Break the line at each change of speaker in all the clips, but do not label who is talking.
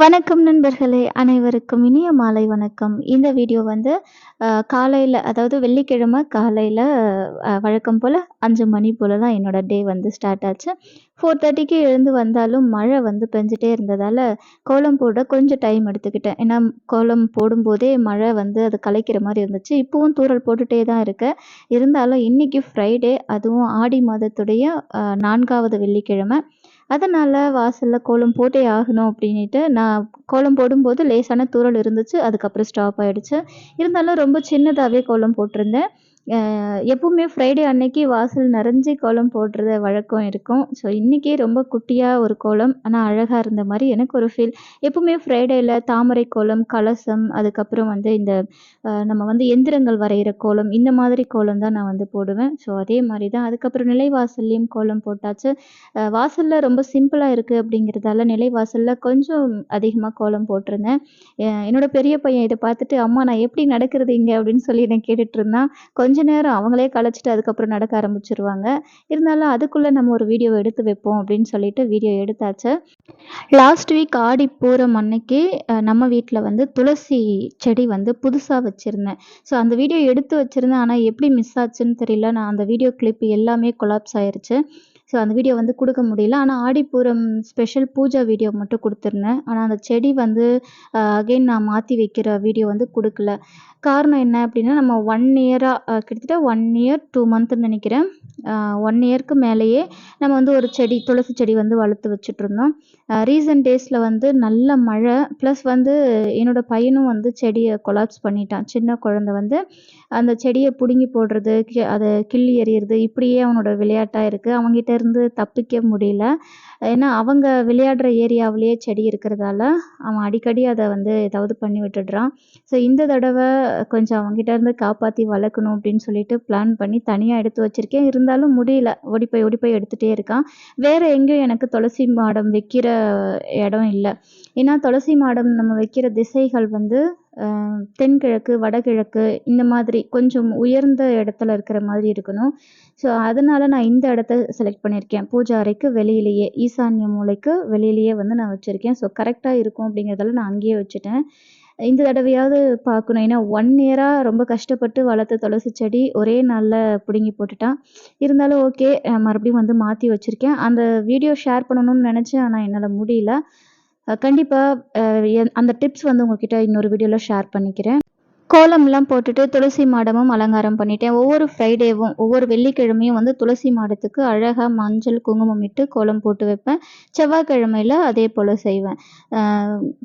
வணக்கம் நண்பர்களே அனைவருக்கும் இனிய மாலை வணக்கம். இந்த வீடியோ வந்து காலையில் அதாவது வெள்ளிக்கிழமை காலையில் வழக்கம் போல் அஞ்சு மணி போல் தான் என்னோடய டே வந்து ஸ்டார்ட் ஆச்சு. ஃபோர் தேர்ட்டிக்கு எழுந்து வந்தாலும் மழை வந்து பெஞ்சிட்டே இருந்ததால் கோலம் போட கொஞ்சம் டைம் எடுத்துக்கிட்டேன். ஏன்னா கோலம் போடும்போதே மழை வந்து அது கலைக்கிற மாதிரி இருந்துச்சு. இப்போவும் தூரல் போட்டுகிட்டே தான் இருக்கேன் இருந்தாலும் இன்றைக்கி ஃப்ரைடே அதுவும் ஆடி மாதத்துடைய நான்காவது வெள்ளிக்கிழமை. அதனால் வாசலில் கோலம் போட்டே ஆகணும் அப்படின்ட்டு நான் கோலம் போடும்போது லேசான தூறல் இருந்துச்சு அதுக்கப்புறம் ஸ்டாப் ஆகிடுச்சு இருந்தாலும் ரொம்ப சின்னதாகவே கோலம் போட்டிருந்தேன். எப்பவுமே ஃப்ரைடே அன்னைக்கு வாசல் நிறைஞ்சி கோலம் போடுறது வழக்கம் இருக்கும். ஸோ இன்றைக்கி ரொம்ப குட்டியாக ஒரு கோலம் ஆனால் அழகாக இருந்த மாதிரி எனக்கு ஒரு ஃபீல் எப்பவுமே ஃப்ரைடேயில் தாமரை கோலம் கலசம் அதுக்கப்புறம் வந்து இந்த நம்ம வந்து எந்திரங்கள் வரைகிற கோலம் இந்த மாதிரி கோலம் தான் நான் வந்து போடுவேன். ஸோ அதே மாதிரி தான். அதுக்கப்புறம் நிலைவாசல்லையும் கோலம் போட்டாச்சு. வாசலில் ரொம்ப சிம்பிளாக இருக்குது அப்படிங்கிறதால நிலைவாசலில் கொஞ்சம் அதிகமாக கோலம் போட்டிருந்தேன். என்னோடய பெரிய பையன் இதை பார்த்துட்டு அம்மா நான் எப்படி நடக்கிறது இங்கே? அப்படின்னு சொல்லி என்னை கேட்டுட்டு இருந்தான். கொஞ்சம் கொஞ்ச நேரம் அவங்களே கலைச்சிட்டு அதுக்கப்புறம் நடக்க ஆரம்பிச்சிருவாங்க. இருந்தாலும் அதுக்குள்ளே நம்ம ஒரு வீடியோ எடுத்து வைப்போம் அப்படின்னு சொல்லிட்டு வீடியோ எடுத்தாச்சு. லாஸ்ட் வீக் ஆடி பூரம் அன்னைக்கு நம்ம வீட்டில் வந்து துளசி செடி வந்து புதுசாக வச்சுருந்தேன். ஸோ அந்த வீடியோ எடுத்து வச்சுருந்தேன். ஆனால் எப்படி மிஸ் ஆச்சுன்னு தெரியல. நான் அந்த வீடியோ கிளிப் எல்லாமே கொலாப்ஸ் ஆயிடுச்சு ஸோ அந்த வீடியோ வந்து கொடுக்க முடியல. ஆனால் ஆடிப்பூரம் ஸ்பெஷல் பூஜா வீடியோ மட்டும் கொடுத்துருந்தேன். ஆனால் அந்த செடி வந்து அகெயின் நான் மாற்றி வைக்கிற வீடியோ வந்து கொடுக்கல. காரணம் என்ன அப்படின்னா நம்ம ஒன் இயராக கிட்டத்தட்ட ஒன் இயர் டூ மந்த்துன்னு நினைக்கிறேன். ஒன் இயர்க்கு மேலேயே நம்ம வந்து ஒரு செடி துளசி செடி வந்து வளர்த்து வச்சுட்ருந்தோம் ரீசன்ட் டேஸில் வந்து நல்ல மழை ப்ளஸ் வந்து என்னோடய பையனும் வந்து செடியை கொலாப்ஸ் பண்ணிட்டான். சின்ன குழந்த வந்து அந்த செடியை பிடுங்கி போடுறது அதை கிள்ளி எறிகிறது இப்படியே அவனோட விளையாட்டாக இருக்குது அவங்ககிட்ட இருந்து தப்பிக்க முடியல. ஏன்னா அவங்க விளையாடுற ஏரியாவிலேயே செடி இருக்கிறதால அவன் அடிக்கடி அதை வந்து ஏதாவது பண்ணி விட்டுடுறான். ஸோ இந்த தடவை கொஞ்சம் அவங்ககிட்ட இருந்து காப்பாற்றி வளர்க்கணும் அப்படின்னு சொல்லிட்டு பிளான் பண்ணி தனியாக எடுத்து வச்சுருக்கேன். இருந்து இருந்தாலும் முடியல. ஓடி போய் ஓடி போய் எடுத்துகிட்டே இருக்கான். வேறு எங்கேயும் எனக்கு துளசி மாடம் வைக்கிற இடம் இல்லை. ஏன்னா துளசி மாடம் நம்ம வைக்கிற திசைகள் வந்து தென்கிழக்கு வடகிழக்கு இந்த மாதிரி கொஞ்சம் உயர்ந்த இடத்துல இருக்கிற மாதிரி இருக்கணும். ஸோ அதனால நான் இந்த இடத்த செலக்ட் பண்ணியிருக்கேன். பூஜா அறைக்கு வெளியிலேயே ஈசான்ய மூலைக்கு வெளியிலேயே வந்து நான் வச்சுருக்கேன். ஸோ கரெக்டாக இருக்கும் அப்படிங்கிறதால நான் அங்கேயே வச்சுட்டேன். இந்த தடவையாவது பார்க்கணும். ஏன்னா ஒன் இயராக ரொம்ப கஷ்டப்பட்டு வளர்த்த துளசி செடி ஒரே நாளில் பிடுங்கி போட்டுட்டான் இருந்தாலும் ஓகே மறுபடியும் வந்து மாற்றி வச்சுருக்கேன். அந்த வீடியோ ஷேர் பண்ணணும்னு நினச்சேன் ஆனால் என்னால் முடியல. கண்டிப்பாக அந்த டிப்ஸ் வந்து உங்ககிட்ட இன்னொரு வீடியோவில் ஷேர் பண்ணிக்கிறேன். கோலம்லாம் போட்டுட்டு துளசி மாடமும் அலங்காரம் பண்ணிட்டேன். ஒவ்வொரு ஃப்ரைடேவும் ஒவ்வொரு வெள்ளிக்கிழமையும் வந்து துளசி மாடத்துக்கு அழகாக மஞ்சள் குங்குமம் இட்டு கோலம் போட்டு வைப்பேன். செவ்வாய்க்கிழமையில் அதே போல் செய்வேன்.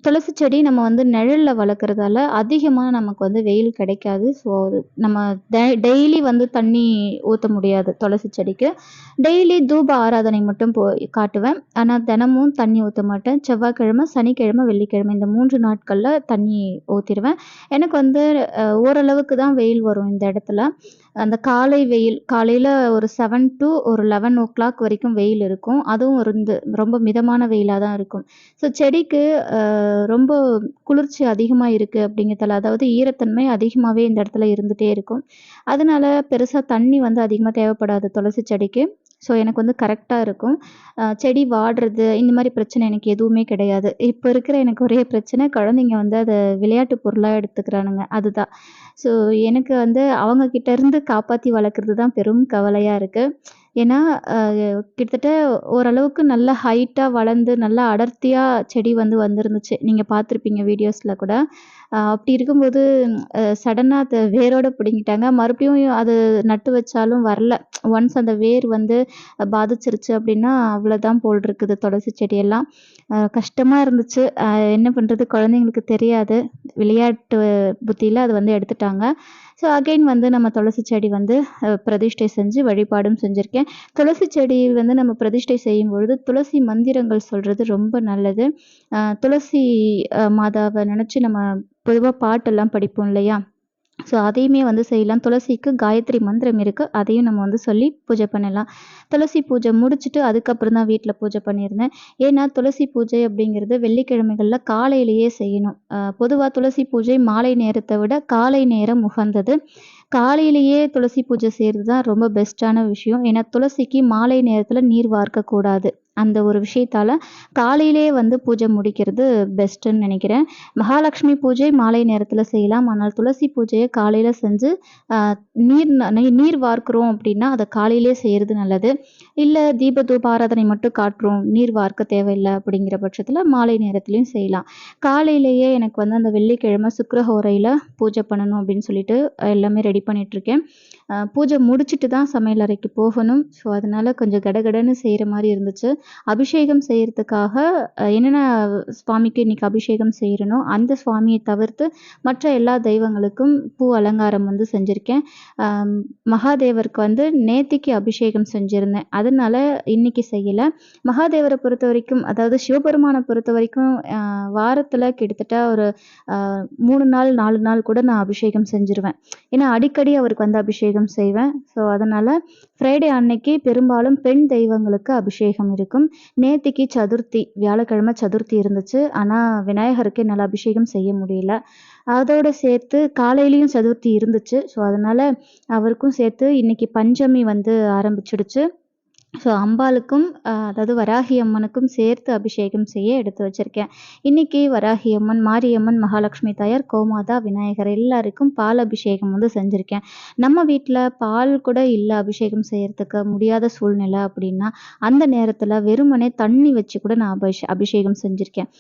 துளசி செடி நம்ம வந்து நிழலில் வளர்க்குறதால அதிகமாக நமக்கு வந்து வெயில் கிடைக்காது. ஸோ அது நம்ம டெய்லி வந்து தண்ணி ஊற்ற முடியாது துளசி செடிக்கு. டெய்லி தூப ஆராதனை மட்டும் போ காட்டுவேன். ஆனால் தினமும் தண்ணி ஊற்ற மாட்டேன். செவ்வாய்க்கிழமை சனிக்கிழமை வெள்ளிக்கிழமை இந்த மூன்று நாட்களில் தண்ணி ஊற்றிடுவேன் எனக்கு வந்து ஓரளவுக்கு தான் வெயில் வரும் இந்த இடத்துல. அந்த காலை வெயில் காலையில் ஒரு செவன் டு ஒரு லெவன் ஓ கிளாக் வரைக்கும் வெயில் இருக்கும். அதுவும் இருந்து ரொம்ப மிதமான வெயிலாக தான் இருக்கும். ஸோ செடிக்கு ரொம்ப குளிர்ச்சி அதிகமாக இருக்குது அப்படிங்கிறதால அதாவது ஈரத்தன்மை அதிகமாகவே இந்த இடத்துல இருந்துகிட்டே இருக்கும். அதனால பெருசாக தண்ணி வந்து அதிகமாக தேவைப்படாது துளசி செடிக்கு. ஸோ எனக்கு வந்து கரெக்டாக இருக்கும். செடி வாடுறது இந்த மாதிரி பிரச்சனை எனக்கு எதுவுமே கிடையாது. இப்போ இருக்கிற எனக்கு ஒரே பிரச்சனை குழந்தைங்க வந்து அதை விளையாட்டு பொருளாக எடுத்துக்கிறானுங்க. அதுதான். ஸோ எனக்கு வந்து அவங்க இருந்து காப்பாற்றி வளர்க்குறது தான் பெரும் கவலையாக இருக்குது ஏன்னா கிட்டத்தட்ட ஓரளவுக்கு நல்ல ஹைட்டாக வளர்ந்து நல்லா அடர்த்தியாக செடி வந்து வந்துருந்துச்சு. நீங்கள் பார்த்துருப்பீங்க வீடியோஸில் கூட. அப்படி இருக்கும்போது சடனாக அதை வேரோட பிடுங்கிட்டாங்க. மறுபடியும் அது நட்டு வச்சாலும் வரல. ஒன்ஸ் அந்த வேர் வந்து பாதிச்சிருச்சு அப்படின்னா அவ்வளோதான் போல் இருக்குது துளசி செடியெல்லாம். கஷ்டமாக இருந்துச்சு. என்ன பண்ணுறது குழந்தைங்களுக்கு தெரியாது. விளையாட்டு புத்தியில் அது வந்து எடுத்துட்டாங்க. ஸோ அகைன் வந்து நம்ம துளசி செடி வந்து பிரதிஷ்டை செஞ்சு வழிபாடும் செஞ்சுருக்கேன். துளசி செடி வந்து நம்ம பிரதிஷ்டை செய்யும் பொழுது துளசி மந்திரங்கள் சொல்கிறது ரொம்ப நல்லது. துளசி மாதாவை நினச்சி நம்ம பொதுவாக பாட்டெல்லாம் படிப்போம் இல்லையா? ஸோ அதையுமே வந்து செய்யலாம். துளசிக்கு காயத்ரி மந்திரம் இருக்குது அதையும் நம்ம வந்து சொல்லி பூஜை பண்ணலாம். துளசி பூஜை முடிச்சுட்டு அதுக்கப்புறம் தான் வீட்டில் பூஜை பண்ணியிருந்தேன். ஏன்னா துளசி பூஜை அப்படிங்கிறது வெள்ளிக்கிழமைகளில் காலையிலேயே செய்யணும். பொதுவாக துளசி பூஜை மாலை நேரத்தை விட காலை நேரம் உகந்தது. காலையிலேயே துளசி பூஜை செய்கிறது தான் ரொம்ப பெஸ்ட்டான விஷயம். ஏன்னா துளசிக்கு மாலை நேரத்தில் நீர் வார்க்கக்கூடாது. அந்த ஒரு விஷயத்தால் காலையிலே வந்து பூஜை முடிக்கிறது பெஸ்ட்டுன்னு நினைக்கிறேன். மகாலட்சுமி பூஜை மாலை நேரத்தில் செய்யலாம். ஆனால் துளசி பூஜையை காலையில் செஞ்சு நீர் நீர் வார்க்கிறோம் அப்படின்னா அதை காலையிலே செய்கிறது நல்லது. இல்லை தீப தூபாராதனை மட்டும் காட்டுறோம் நீர் வார்க்க தேவையில்லை அப்படிங்கிற பட்சத்தில் மாலை நேரத்துலையும் செய்யலாம். காலையிலேயே எனக்கு வந்து அந்த வெள்ளிக்கிழமை சுக்கரஹோரையில் பூஜை பண்ணணும் அப்படின்னு சொல்லிட்டு எல்லாமே ரெடி பண்ணிகிட்ருக்கேன் பூஜை முடிச்சுட்டு தான் சமையல் அறைக்கு போகணும். ஸோ அதனால் கொஞ்சம் கடகடன்னு செய்கிற மாதிரி இருந்துச்சு. அபிஷேகம் செய்கிறதுக்காக என்னென்ன சுவாமிக்கு இன்றைக்கி அபிஷேகம் செய்கிறனோ அந்த சுவாமியை தவிர்த்து மற்ற எல்லா தெய்வங்களுக்கும் பூ அலங்காரம் வந்து செஞ்சுருக்கேன். மகாதேவருக்கு வந்து நேத்திக்கு அபிஷேகம் செஞ்சுருந்தேன். அதனால் இன்றைக்கி செய்யலை. மகாதேவரை பொறுத்த வரைக்கும் அதாவது சிவபெருமானை பொறுத்த வரைக்கும் வாரத்தில் கிட்டத்தட்ட ஒரு மூணு நாள் நாலு நாள் கூட நான் அபிஷேகம் செஞ்சுருவேன். ஏன்னா அடிக்கடி அவருக்கு வந்து அபிஷேகம் செய்வேன். ஸோ அதனால் ஃப்ரைடே அன்னைக்கு பெரும்பாலும் பெண் தெய்வங்களுக்கு அபிஷேகம் இருக்கும். நேத்திக்கு சதுர்த்தி வியாழக்கிழமை சதுர்த்தி இருந்துச்சு. ஆனால் விநாயகருக்கு என்னால் அபிஷேகம் செய்ய முடியல. அதோடு சேர்த்து காலையிலையும் சதுர்த்தி இருந்துச்சு. ஸோ அதனால் அவருக்கும் சேர்த்து இன்னைக்கு பஞ்சமி வந்து ஆரம்பிச்சிடுச்சு. ஸோ அம்பாளுக்கும் அதாவது வராகி அம்மனுக்கும் சேர்த்து அபிஷேகம் செய்ய எடுத்து வச்சுருக்கேன். இன்றைக்கி வராகி அம்மன் மாரியம்மன் மகாலட்சுமி தாயார் கோமாதா விநாயகர் எல்லாருக்கும் பால் அபிஷேகம் வந்து செஞ்சுருக்கேன். நம்ம வீட்டில் பால் கூட இல்லை அபிஷேகம் செய்கிறதுக்கு முடியாத சூழ்நிலை அப்படின்னா அந்த நேரத்தில் வெறுமனே தண்ணி வச்சு கூட நான் அபிஷே அபிஷேகம் செஞ்சுருக்கேன்.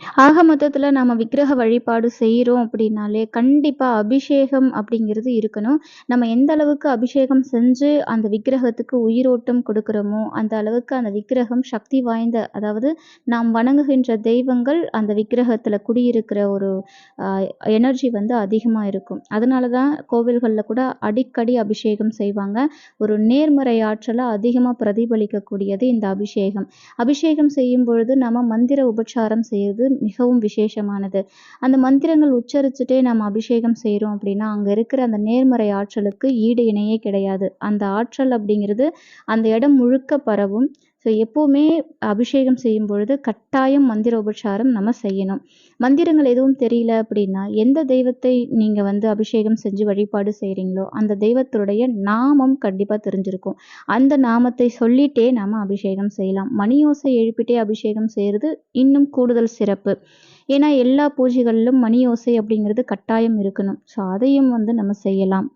ஆக மொத்தத்தில் நம்ம விக்கிரக வழிபாடு செய்கிறோம் அப்படின்னாலே கண்டிப்பாக அபிஷேகம் அப்படிங்கிறது இருக்கணும். நம்ம எந்த அளவுக்கு அபிஷேகம் செஞ்சு அந்த விக்கிரகத்துக்கு உயிரோட்டம் கொடுக்குறோமோ அந்த அளவுக்கு அந்த விக்கிரகம் சக்தி வாய்ந்த அதாவது நாம் வணங்குகின்ற தெய்வங்கள் அந்த விக்கிரகத்தில் குடியிருக்கிற ஒரு எனர்ஜி வந்து அதிகமாக இருக்கும். அதனால தான் கோவில்களில் கூட அடிக்கடி அபிஷேகம் செய்வாங்க. ஒரு நேர்மறை ஆற்றலை அதிகமாக பிரதிபலிக்கக்கூடியது இந்த அபிஷேகம். அபிஷேகம் செய்யும் பொழுது நம்ம மந்திர உபச்சாரம் செய்யுது மிகவும் விசேஷமானது. அந்த மந்திரங்கள் உச்சரிச்சுட்டே நம்ம அபிஷேகம் செய்கிறோம் அப்படின்னா அங்கே இருக்கிற அந்த நேர்மறை ஆற்றலுக்கு ஈடு இணையே கிடையாது. அந்த ஆற்றல் அப்படிங்கிறது அந்த இடம் முழுக்க பரவும். ஸோ எப்போவுமே அபிஷேகம் செய்யும் பொழுது கட்டாயம் மந்திர உபச்சாரம் நம்ம செய்யணும். மந்திரங்கள் எதுவும் தெரியல அப்படின்னா எந்த தெய்வத்தை நீங்கள் வந்து அபிஷேகம் செஞ்சு வழிபாடு செய்கிறீங்களோ அந்த தெய்வத்துடைய நாமம் கண்டிப்பாக தெரிஞ்சிருக்கும். அந்த நாமத்தை சொல்லிட்டே நாம் அபிஷேகம் செய்யலாம். மணியோசை எழுப்பிட்டே அபிஷேகம் செய்கிறது இன்னும் கூடுதல் சிறப்பு. ஏன்னா எல்லா பூஜைகளிலும் மணியோசை அப்படிங்கிறது கட்டாயம் இருக்கணும். ஸோ அதையும் வந்து நம்ம செய்யலாம்.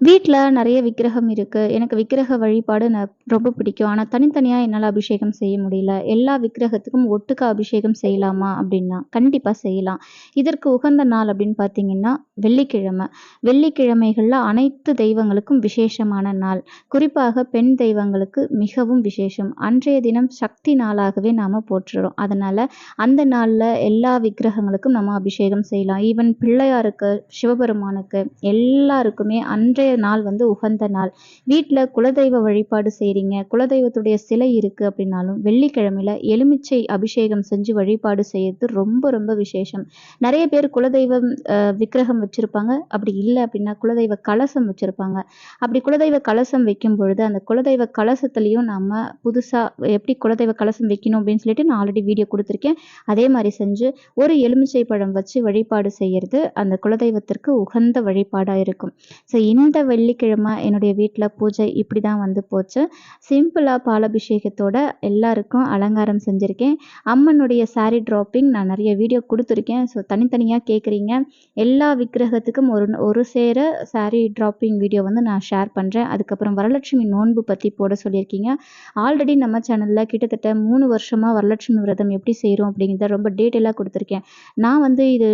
வீட்டில் நிறைய விக்கிரகம் இருக்குது எனக்கு விக்கிரக வழிபாடு நான் ரொம்ப பிடிக்கும். ஆனால் தனித்தனியாக என்னால் அபிஷேகம் செய்ய முடியல. எல்லா விக்கிரகத்துக்கும் ஒட்டுக்கா அபிஷேகம் செய்யலாமா அப்படின்னா கண்டிப்பாக செய்யலாம். இதற்கு உகந்த நாள் அப்படின்னு பார்த்தீங்கன்னா வெள்ளிக்கிழமை. வெள்ளிக்கிழமைகளில் அனைத்து தெய்வங்களுக்கும் விசேஷமான நாள். குறிப்பாக பெண் தெய்வங்களுக்கு மிகவும் விசேஷம். அன்றைய தினம் சக்தி நாளாகவே நாம் போற்றுறோம். அதனால் அந்த நாளில் எல்லா விக்கிரகங்களுக்கும் நம்ம அபிஷேகம் செய்யலாம். ஈவன் பிள்ளையாருக்கு சிவபெருமானுக்கு எல்லாருக்குமே அன்றைய இன்றைய நாள் வந்து உகந்த நாள். வீட்டில் குலதெய்வ வழிபாடு செய்கிறீங்க குலதெய்வத்துடைய சிலை இருக்குது அப்படின்னாலும் வெள்ளிக்கிழமையில் எலுமிச்சை அபிஷேகம் செஞ்சு வழிபாடு செய்யறது ரொம்ப ரொம்ப விசேஷம். நிறைய பேர் குலதெய்வம் விக்கிரகம் வச்சுருப்பாங்க. அப்படி இல்லை அப்படின்னா குலதெய்வ கலசம் வச்சுருப்பாங்க. அப்படி குலதெய்வ கலசம் வைக்கும் பொழுது அந்த குலதெய்வ கலசத்துலேயும் நம்ம புதுசாக எப்படி குலதெய்வ கலசம் வைக்கணும் அப்படின்னு சொல்லிட்டு நான் ஆல்ரெடி வீடியோ கொடுத்துருக்கேன். அதே மாதிரி செஞ்சு ஒரு எலுமிச்சை பழம் வச்சு வழிபாடு செய்கிறது அந்த குலதெய்வத்திற்கு உகந்த வழிபாடாக இருக்கும். ஸோ இந்த வெள்ளிக்கிழமை என்னுடைய வீட்டில் பூஜை இப்படி தான் வந்து போச்சு. சிம்பிளாக பாலபிஷேகத்தோட எல்லாருக்கும் அலங்காரம் செஞ்சுருக்கேன். அம்மனுடைய சாரீ ட்ராப்பிங் நான் நிறைய வீடியோ கொடுத்துருக்கேன். ஸோ தனித்தனியாக கேட்குறீங்க எல்லா விக்கிரகத்துக்கும் ஒரு ஒரு சேர சாரீ ட்ராப்பிங் வீடியோ வந்து நான் ஷேர் பண்ணுறேன் அதுக்கப்புறம் வரலட்சுமி நோன்பு பற்றி போட சொல்லியிருக்கீங்க. ஆல்ரெடி நம்ம சேனலில் கிட்டத்தட்ட மூணு வருஷமாக வரலட்சுமி விரதம் எப்படி செய்கிறோம் அப்படிங்கிறத ரொம்ப டீட்டெயிலாக கொடுத்துருக்கேன். நான் வந்து இது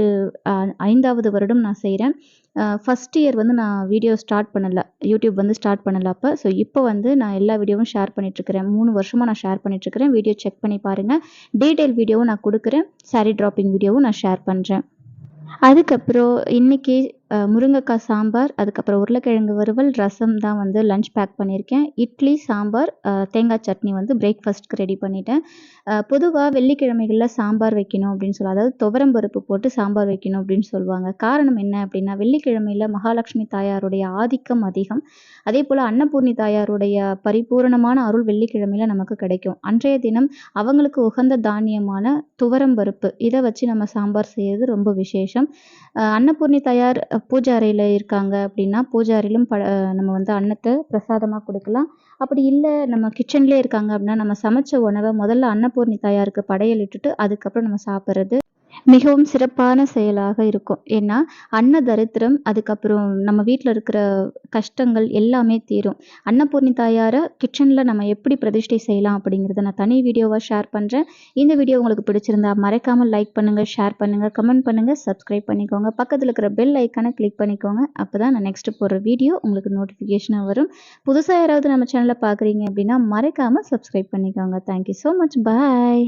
ஐந்தாவது வருடம் நான் செய்கிறேன் ஃபஸ்ட் இயர் வந்து நான் வீடியோ ஸ்டார்ட் பண்ணலை. யூடியூப் வந்து ஸ்டார்ட் பண்ணலை அப்போ. ஸோ இப்போ வந்து நான் எல்லா வீடியோவும் ஷேர் பண்ணிட்டுருக்கிறேன். மூணு வருஷமாக நான் ஷேர் பண்ணிட்டுருக்கிறேன். வீடியோ செக் பண்ணி பாருங்கள் டீட்டெயில் வீடியோவும் நான் கொடுக்குறேன். சாரீ ட்ராப்பிங் வீடியோவும் நான் ஷேர் பண்ணுறேன் அதுக்கப்புறம் இன்றைக்கி முருங்கைக்காய் சாம்பார் அதுக்கப்புறம் உருளைக்கிழங்கு வறுவல் ரசம் தான் வந்து லன்ச் பேக் பண்ணியிருக்கேன். இட்லி சாம்பார் தேங்காய் சட்னி வந்து பிரேக்ஃபாஸ்ட்க்கு ரெடி பண்ணிட்டேன். பொதுவாக வெள்ளிக்கிழமைகளில் சாம்பார் வைக்கணும் அப்படின்னு சொல்லி அதாவது துவரம் பருப்பு போட்டு சாம்பார் வைக்கணும் அப்படின்னு சொல்லுவாங்க. காரணம் என்ன அப்படின்னா வெள்ளிக்கிழமையில் மகாலட்சுமி தாயாருடைய ஆதிக்கம் அதிகம். அதே போல் அன்னபூர்ணி தாயாருடைய பரிபூரணமான அருள் வெள்ளிக்கிழமையில் நமக்கு கிடைக்கும். அன்றைய தினம் அவங்களுக்கு உகந்த தானியமான துவரம் பருப்பு. இதை வச்சு நம்ம சாம்பார் செய்கிறது ரொம்ப விசேஷம். அன்னபூர்ணி தாயார் பூஜை அறையில் இருக்காங்க அப்படின்னா பூஜை அறையிலும் ப நம்ம வந்து அன்னத்தை பிரசாதமாக கொடுக்கலாம். அப்படி இல்லை நம்ம கிச்சன்லேயே இருக்காங்க அப்படின்னா நம்ம சமைச்ச உணவை முதல்ல அன்னபூர்ணி தாயாருக்கு படையலிட்டுட்டு அதுக்கப்புறம் நம்ம சாப்பிட்றது. மிகவும் சிறப்பான செயலாக இருக்கும். ஏன்னா அன்ன தரித்திரம் அதுக்கப்புறம் நம்ம வீட்டில் இருக்கிற கஷ்டங்கள் எல்லாமே தீரும். அன்னபூர்ணி தாயாரை கிச்சனில் நம்ம எப்படி பிரதிஷ்டை செய்யலாம் அப்படிங்கிறத நான் தனி வீடியோவாக ஷேர் பண்ணுறேன் இந்த வீடியோ உங்களுக்கு பிடிச்சிருந்தா மறக்காமல் லைக் பண்ணுங்கள் ஷேர் பண்ணுங்கள் கமெண்ட் பண்ணுங்கள் சப்ஸ்கிரைப் பண்ணிக்கோங்க. பக்கத்தில் இருக்கிற பெல் ஐக்கானை கிளிக் பண்ணிக்கோங்க. அப்போ தான் நான் நெக்ஸ்ட்டு போடுற வீடியோ உங்களுக்கு நோட்டிஃபிகேஷனாக வரும். புதுசாக யாராவது நம்ம சேனலை பார்க்குறீங்க அப்படின்னா மறக்காமல் சப்ஸ்கிரைப் பண்ணிக்கோங்க. Thank you so much bye